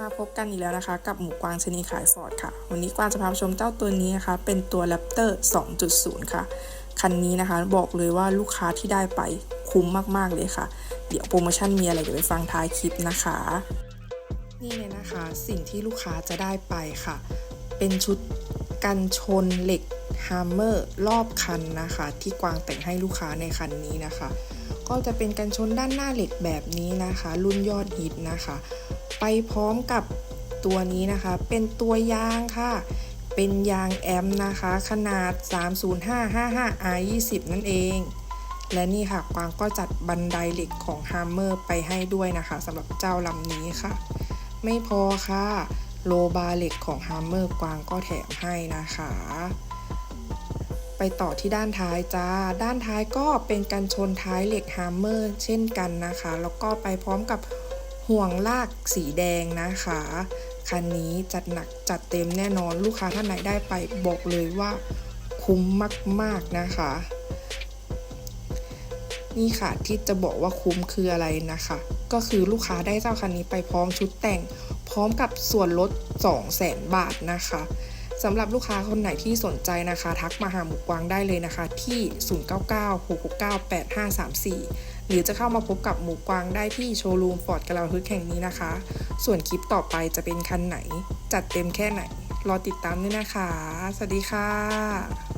มาพบกันอีกแล้วนะคะ กับหมูกวางชนีขายฟอร์ดค่ะ วันนี้กวางจะพาชมเจ้าตัวนี้นะคะ เป็นตัว Raptor 2.0 ค่ะ คันนี้นะคะบอกเลยว่าลูกค้าที่ได้ไปคุ้มมากๆเลยค่ะ เดี๋ยวโปรโมชั่นมีอะไรเดี๋ยวไปฟังท้ายคลิปนะคะ นี่เลยนะคะสิ่งที่ลูกค้าจะได้ไปค่ะ เป็นชุดกันชนเหล็กฮาร์เมอร์รอบคันนะคะ ที่กวางแต่งให้ลูกค้าในคันนี้นะคะ ก็จะเป็นกันชนด้านหน้าเหล็กแบบนี้นะคะ รุ่นยอดฮิตนะคะ ไปพร้อมกับตัวนี้นะคะ เป็นตัวยางค่ะ เป็นยางแอมนะคะ ขนาด 30555R20 นั่นเอง และนี่ค่ะกวางก็จัดบันไดเหล็กของฮ a มเมอร์ไปให้ด้วยนะคะสำหรับเจ้าลำนี้ค่ะ ไม่พอค่ะ โลบาเหล็กของฮ a มเมอร์กวางก็แถมให้นะคะไปต่อที่ด้านท้ายจ้า ด้านท้ายก็เป็นกันชนท้ายเหล็กฮ a มเมอร์เช่นกันนะคะ แล้วก็ไปพร้อมกับ ห่วงลากสีแดงนะคะ คันนี้จัดหนักจัดเต็มแน่นอนลูกค้าท่านไหนได้ไปบอกเลยว่าคุ้มมาก ๆนะคะ นี่ค่ะที่จะบอกว่าคุ้มคืออะไรนะคะ ก็คือลูกค้าได้เจ้าคันนี้ไปพร้อมชุดแต่ง พร้อมกับส่วนลด 200,000 บาทนะคะ สำหรับลูกค้าคนไหนที่สนใจนะคะ ทักมาหาหมูกวางได้เลยนะคะ ที่ 0996698534 หรือจะเข้ามาพบกับหมูกวางได้ที่โชว์รูมฟอร์ดกระลาฮึกแห่งนี้นะคะ ส่วนคลิปต่อไปจะเป็นคันไหน จัดเต็มแค่ไหน รอติดตามด้วยนะคะ สวัสดีค่ะ